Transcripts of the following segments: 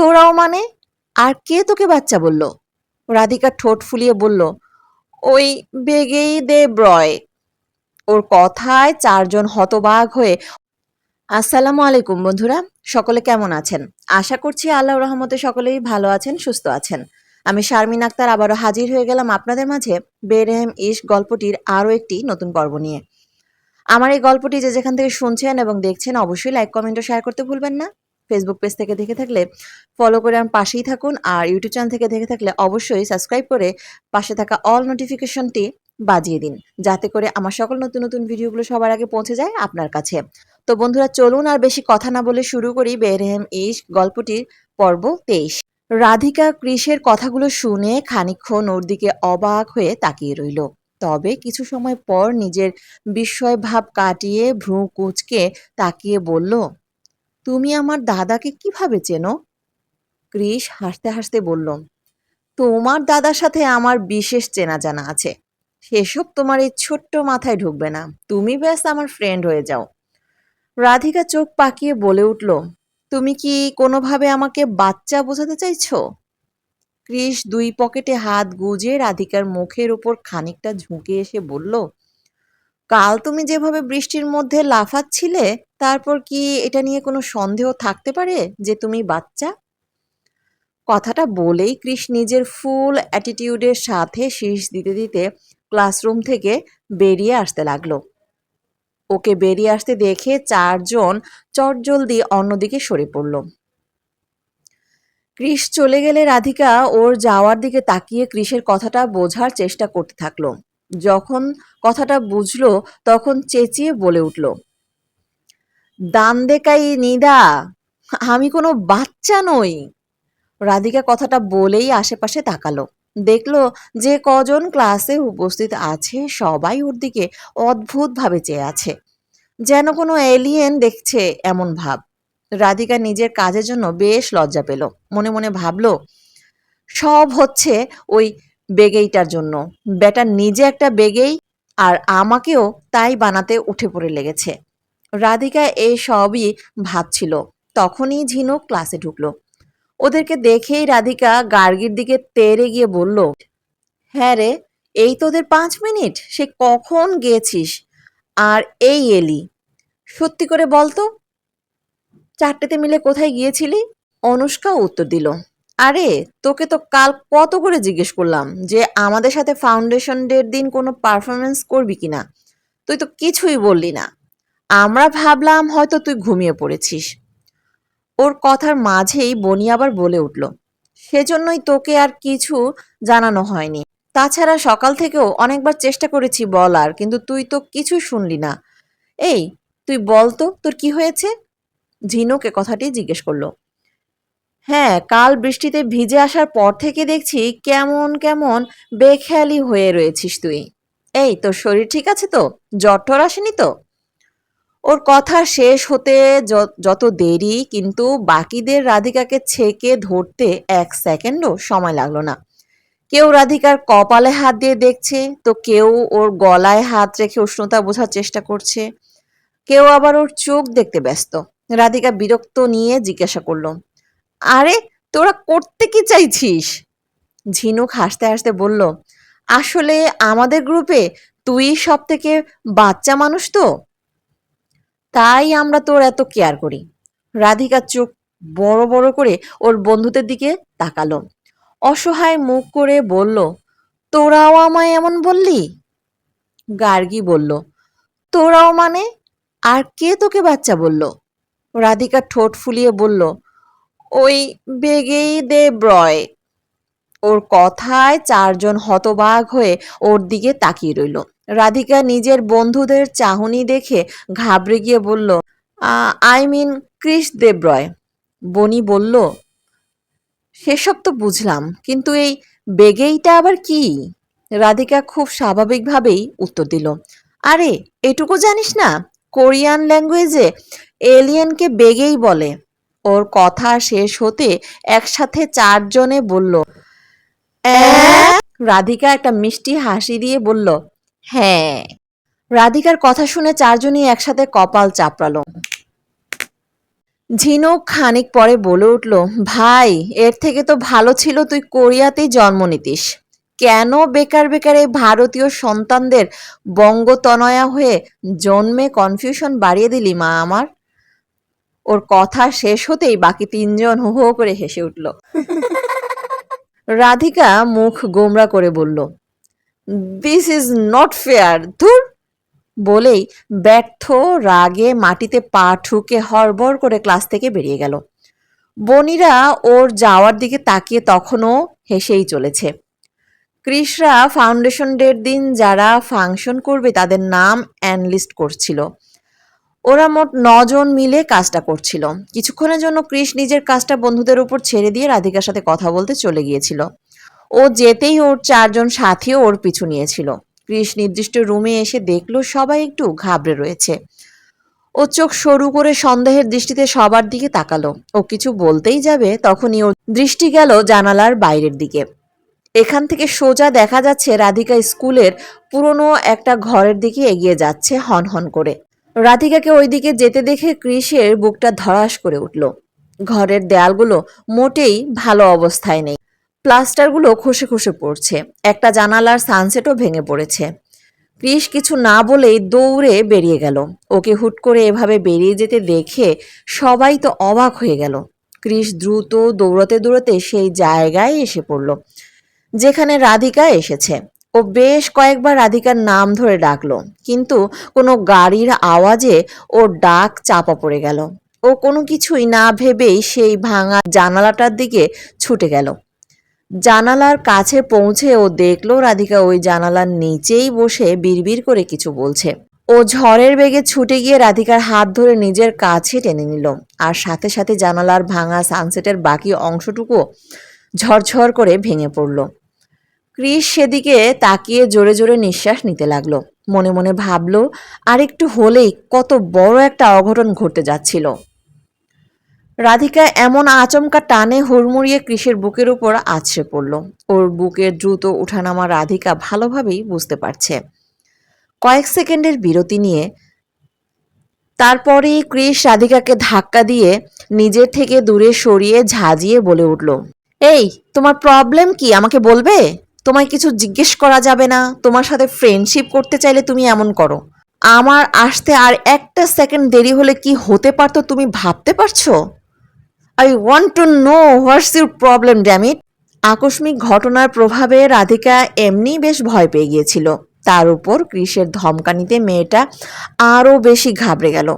তোরাও মানে? আর কে তোকে বাচ্চা বলল? রাধিকা ঠোঁট ফুলিয়ে বলল, ওই বেগেই দে ব্রয় ওর কথায় চারজন হতবাক হয়ে, আসসালামু আলাইকুম বন্ধুরা, সকলে কেমন আছেন? আশা করছি আল্লাহ রহমতে সকলেই ভালো আছেন, সুস্থ আছেন। আমি শারমিন আক্তার আবারও হাজির হয়ে গেলাম আপনাদের মাঝে বেরেহেম ইশ গল্পটির আরও একটি নতুন পর্ব নিয়ে। আমার এই গল্পটি যে যেখান থেকে শুনছেন এবং দেখছেন, অবশ্যই লাইক, কমেন্ট ও শেয়ার করতে ভুলবেন না। ফেসবুক পেজ থেকে দেখে থাকলে ফলো করে আমার পাশেই থাকুন আর ইউটিউব চ্যানেল থেকে দেখে থাকলে অবশ্যই সাবস্ক্রাইব করে পাশে থাকা অল নোটিফিকেশনটি বাজিয়ে দিন, যাতে করে আমার সকল নতুন নতুন ভিডিওগুলো সবার আগে পৌঁছে যায় আপনার কাছে। তো বন্ধুরা, চলুন আর বেশি কথা না বলে শুরু করি বেরহেম ইশ গল্পটির পর্ব তেইশ। রাধিকা কৃষের কথাগুলো শুনে খানিকক্ষণ ওর দিকে অবাক হয়ে তাকিয়ে রইল। তবে কিছু সময় পর নিজের বিস্ময় ভাব কাটিয়ে ভ্রু কুচকে তাকিয়ে বলল তুমি আমার দাদাকে কীভাবে চেনো? কৃষ হাসতে হাসতে বলল, তোমার দাদার সাথে আমার বিশেষ চেনা জানা আছে। সেসব তোমার এই ছোট্ট মাথায় ঢুকবে না। তুমি ব্যাস আমার ফ্রেন্ড হয়ে যাও। রাধিকা চোখ পাকিয়ে বলে উঠল, তুমি কি কোনোভাবে আমাকে বাচ্চা বোঝাতে চাইছো? কৃষ দুই পকেটে হাত গুজে রাধিকার মুখের উপর খানিকটা ঝুঁকে এসে বলল কাল তুমি যেভাবে বৃষ্টির মধ্যে লাফাচ্ছিলে, তারপর কি এটা নিয়ে কোনো সন্দেহ থাকতে পারে যে তুমি বাচ্চা? কথাটা বলেই কৃষ নিজের ফুল অ্যাটিটিউডের সাথে শীষ দিতে দিতে ক্লাসরুম থেকে বেরিয়ে আসতে লাগল। ওকে বেরিয়ে আসতে দেখে চারজন চটজলদি অন্যদিকে সরে পড়ল। কৃষ চলে গেলে রাধিকা ওর যাওয়ার দিকে তাকিয়ে কৃষের কথাটা বোঝার চেষ্টা করতে থাকল। যখন কথাটা বুঝলো, তখন চেঁচিয়ে বলে উঠল, দান দেকাই নিদা, আমি কোনো বাচ্চা নই। রাধিকা কথাটা বলেই আশেপাশে তাকালো। দেখল যে কজন ক্লাসে উপস্থিত আছে, সবাই ওর দিকে অদ্ভুতভাবে চেয়ে আছে। যেন কোনো এলিয়েন দেখছে এমন ভাব। রাধিকা নিজের কাজের জন্য বেশ লজ্জা পেল। মনে মনে ভাবলো, সব হচ্ছে ওই বেগেইটার জন্য। বেটা নিজে একটা বেগেই আর আমাকেও তাই বানাতে উঠে পড়ে লেগেছে। রাধিকা এই সবই ভাবছিল। তখনই ঝিনুক ক্লাসে ঢুকলো। ওদেরকে দেখেই রাধিকা গার্গির দিকে তেড়ে গিয়ে বলল হ্যাঁ রে, এই তোদের পাঁচ মিনিট? সে কখন গিয়েছিস আর এই এলি। সত্যি করে বলতো, চারটেতে মিলে কোথায় গিয়েছিলি? অনুষ্কা উত্তর দিল আরে, তোকে তো কাল কত করে জিজ্ঞেস করলাম যে আমাদের সাথে ফাউন্ডেশন ডের দিন কোনো পারফরমেন্স করবি কিনা? তুই তো কিছুই বললি না। আমরা ভাবলাম হয়তো তুই ঘুমিয়ে পড়েছিস। ওর কথার মাঝেই বনি আবার বলে উঠল, সেজন্যই তোকে আর কিছু জানানো হয়নি। তাছাড়া সকাল থেকেও অনেকবার চেষ্টা করেছি বলার কিন্তু তুই তো কিছু শুনলি না। এই, তুই বল তো, তোর কি হয়েছে? ঝিনুক কথাটি জিজ্ঞেস করল হ্যাঁ কাল বৃষ্টিতে ভিজে আসার পর থেকে দেখছি কেমন কেমন বেখেয়ালি হয়ে রয়েছিস তুই। এই, তোর শরীর ঠিক আছে তো? টর আসেনি তো? ওর কথা শেষ হতে যত দেরি, কিন্তু বাকিদের রাধিকাকে ছেকে ধরতে এক সেকেন্ডও সময় লাগল না। কেউ রাধিকার কপালে হাত দিয়ে দেখছে, তো কেউ ওর গলায় হাত রেখে উষ্ণতা বোঝার চেষ্টা করছে। কেউ আবার ওর চোখ দেখতে ব্যস্ত। রাধিকা বিরক্ত নিয়ে জিজ্ঞাসা করল আরে, তোরা করতে কি চাইছিস? ঝিনুক হাসতে হাসতে বলল, আসলে আমাদের গ্রুপে তুই সব থেকে বাচ্চা মানুষ তো। তাই আমরা তোর এত কেয়ার করি। রাধিকা চোখ বড় বড় করে ওর বন্ধুদের দিকে তাকালো। অসহায় মুখ করে বলল, তোরাও আমায় এমন বললি? গার্গী বলল, তোরাও মানে? আর কে তোকে বাচ্চা বলল? রাধিকা ঠোঁট ফুলিয়ে বলল ওই বেগেই দে ব্রয় ওর কথায় চারজন হতবাক হয়ে ওর দিকে তাকিয়ে রইল। রাধিকা নিজের বন্ধুদের চাহনি দেখে ঘাবড়ে গিয়ে বলল আই মিন ক্রিস দেবরয় বনি বলল, সেসব তো বুঝলাম, কিন্তু এই বেগেইটা আবার কি? রাধিকা খুব স্বাভাবিকভাবেই উত্তর দিল, আরে, এটুকু জানিস না, কোরিয়ান ল্যাঙ্গুয়েজে এলিয়েনকে বেগেই বলে। ওর কথা শেষ হতে একসাথে চারজনে বলল রাধিকা একটা মিষ্টি হাসি দিয়ে বলল হ্যাঁ। রাধিকার কথা শুনে চারজনই একসাথে কপাল চাপড়ালো। ঝিনুক খানিক পরে বলে উঠল, ভাই, এর থেকে তো ভালো ছিল তুই কোরিয়াতেই জন্ম নিতিস। কেন বেকার বেকার এই ভারতীয় সন্তানদের বঙ্গতনয়া হয়ে জন্মে কনফিউশন বাড়িয়ে দিলি মা আমার? ওর কথা শেষ হতেই বাকি তিনজন হো হো করে হেসে উঠল। রাধিকা মুখ গোমরা করে বলল দিস ইজ নট ফেয়ার ধুর! বলেই ব্যর্থ, রাগে মাটিতে পা ঠুকে হড়বড় করে ক্লাস থেকে বেরিয়ে গেল। বনিরা ওর যাওয়ার দিকে তাকিয়ে তখনও হেসেই চলেছে। ক্রিসরা ফাউন্ডেশন ডের দিন যারা ফাংশন করবে তাদের নাম অ্যানলিস্ট করছিল। ওরা মোট নজন মিলে কাজটা করছিল। কিছুক্ষণের জন্য ক্রিস নিজের কাজটা বন্ধুদের উপর ছেড়ে দিয়ে রাধিকার সাথে কথা বলতে চলে গিয়েছিল। ও যেতেই ওর চারজন সাথীও ওর পিছু নিয়েছিল। ক্রিস নির্দিষ্ট রুমে এসে দেখল সবাই একটু ঘাবড়ে রয়েছে। ও চোখ সরু করে সন্দেহের দৃষ্টিতে সবার দিকে তাকালো। ও কিছু বলতেই যাবে তখনই ওর দৃষ্টি গেল জানালার বাইরের দিকে। এখান থেকে সোজা দেখা যাচ্ছে রাধিকা স্কুলের পুরনো একটা ঘরের দিকে এগিয়ে যাচ্ছে হন হন করে। রাধিকাকে ওইদিকে যেতে দেখে ক্রিসের বুকটা ধরাস করে উঠল। ঘরের দেয়ালগুলো মোটেই ভালো অবস্থায় নেই। প্লাস্টারগুলো খসে খসে পড়ছে। একটা জানালার সানসেটও ভেঙে পড়েছে। ক্রিস কিছু না বলেই দৌড়ে বেরিয়ে গেল। ওকে হুট করে এভাবে বেরিয়ে যেতে দেখে সবাই তো অবাক হয়ে গেল। ক্রিস দ্রুত দৌড়তে দৌড়তে সেই জায়গায় এসে পড়ল, যেখানে রাধিকা এসেছে। ও বেশ কয়েকবার রাধিকার নাম ধরে ডাকলো, কিন্তু কোনো গাড়ির আওয়াজে ওর ডাক চাপা পড়ে গেল। ও কোনো কিছুই না ভেবেই সেই ভাঙা জানালাটার দিকে ছুটে গেল। জানালার কাছে পৌঁছে ও দেখল রাধিকা ওই জানালার নিচেই বসে বিড়বিড় করে কিছু বলছে। ও ঝড়ের বেগে ছুটে গিয়ে রাধিকার হাত ধরে নিজের কাছে টেনে নিল আর সাথে সাথে জানালার ভাঙা সানসেটের বাকি অংশটুকু ঝরঝর করে ভেঙে পড়ল। ক্রিস সেদিকে তাকিয়ে জোরে জোরে নিঃশ্বাস নিতে লাগল। মনে মনে ভাবলো, আরেকটু হলেই কত বড় একটা অঘটন ঘটতে যাচ্ছিল। রাধিকা এমন আচমকা টানে হুড়মুড়িয়ে কৃষের বুকের উপর আছড়ে পড়ল। ওর বুকের দ্রুত উঠানামা রাধিকা ভালোভাবেই বুঝতে পারছে। কয়েক সেকেন্ডের বিরতি নিয়ে তারপরেই ক্রিস রাধিকাকে ধাক্কা দিয়ে নিজের থেকে দূরে সরিয়ে ঝাঁজিয়ে বলে উঠল, এই, তোমার প্রবলেম কি? আমাকে বলবে? তোমায় কিছু জিজ্ঞেস করা যাবে না, তোমার সাথে ফ্রেন্ডশিপ করতে চাইলে তুমি এমন করো। আমার আসতে আর একটা সেকেন্ড দেরি হলে কি হতে পারতো তুমি ভাবতে পারছ? I want to know what's your problem dammit আকস্মিক ঘটনার প্রভাবে রাধিকা এমনি বেশ ভয় পেয়ে গিয়েছিল। তার উপর ক্রিসের ধমকানিতে মেয়েটা আরও বেশি ঘাবড়ে গেল।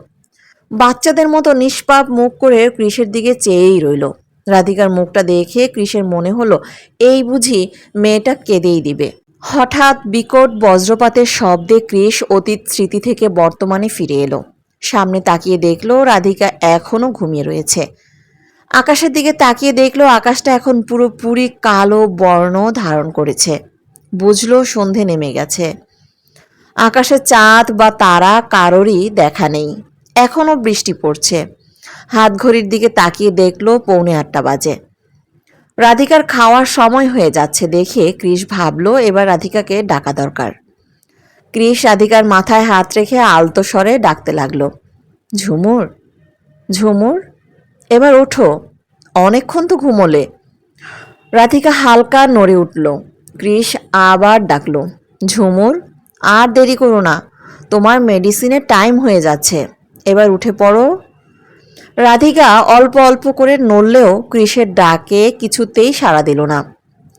বাচ্চাদের মতো নিষ্পাপ মুখ করে ক্রিসের দিকে চেয়েই রইল। রাধিকার মুখটা দেখে ক্রিসের মনে হলো, এই বুঝি মেয়েটা কেঁদেই দিবে? হঠাৎ বিকট বজ্রপাতের শব্দে ক্রিস অতীত স্মৃতি থেকে বর্তমানে ফিরে এলো। সামনে তাকিয়ে দেখল রাধিকা এখনও ঘুমিয়ে রয়েছে। আকাশের দিকে তাকিয়ে দেখল আকাশটা এখন পুরোপুরি কালো বর্ণ ধারণ করেছে। বুঝলো সন্ধে নেমে গেছে। আকাশে চাঁদ বা তারা কারোরই দেখা নেই। এখনও বৃষ্টি পড়ছে। হাত ঘড়ির দিকে তাকিয়ে দেখল পৌনে আটটা বাজে। রাধিকার খাওয়ার সময় হয়ে যাচ্ছে দেখে ক্রিস ভাবলো এবার রাধিকাকে ডাকা দরকার। ক্রিস রাধিকার মাথায় হাত রেখে আলতো স্বরে ডাকতে লাগল, ঝুমুর ঝুমুর, এবার ওঠো, অনেকক্ষণ তো ঘুমোলে। রাধিকা হালকা নড়ে উঠল ক্রিস আবার ডাকলো, ঝুমুর, আর দেরি করো না, তোমার মেডিসিনের টাইম হয়ে যাচ্ছে, এবার উঠে পড়ো। রাধিকা অল্প অল্প করে নড়লেও ক্রিসের ডাকে কিছুতেই সাড়া দিল না।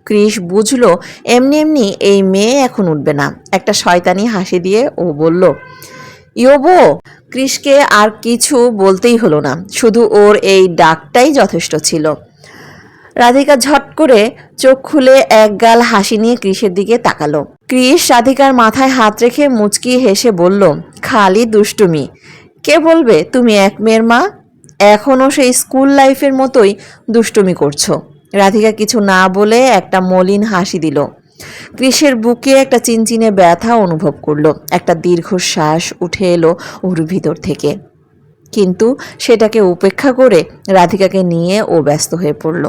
ক্রিস বুঝলো, এমনি এমনি এই মেয়ে এখন উঠবে না। একটা শয়তানি হাসি দিয়ে ও বলল, ইয়োবো ক্রিসকে আর কিছু বলতেই হলো না। শুধু ওর এই ডাকটাই যথেষ্ট ছিল। রাধিকা ঝট করে চোখ খুলে এক গাল হাসি নিয়ে ক্রিসের দিকে তাকালো। ক্রিস রাধিকার মাথায় হাত রেখে মুচকি হেসে বলল, খালি দুষ্টুমি। কে বলবে, তুমি এক মেয়ের মা? এখনও সেই স্কুল লাইফের মতোই দুষ্টুমি করছ। রাধিকা কিছু না বলে একটা মলিন হাসি দিল। কৃষের বুকে একটা চিনচিনে ব্যথা অনুভব করল। একটা দীর্ঘশ্বাস উঠে এলো ওর ভিতর থেকে। কিন্তু সেটাকে উপেক্ষা করে রাধিকাকে নিয়ে ও ব্যস্ত হয়ে পড়ল।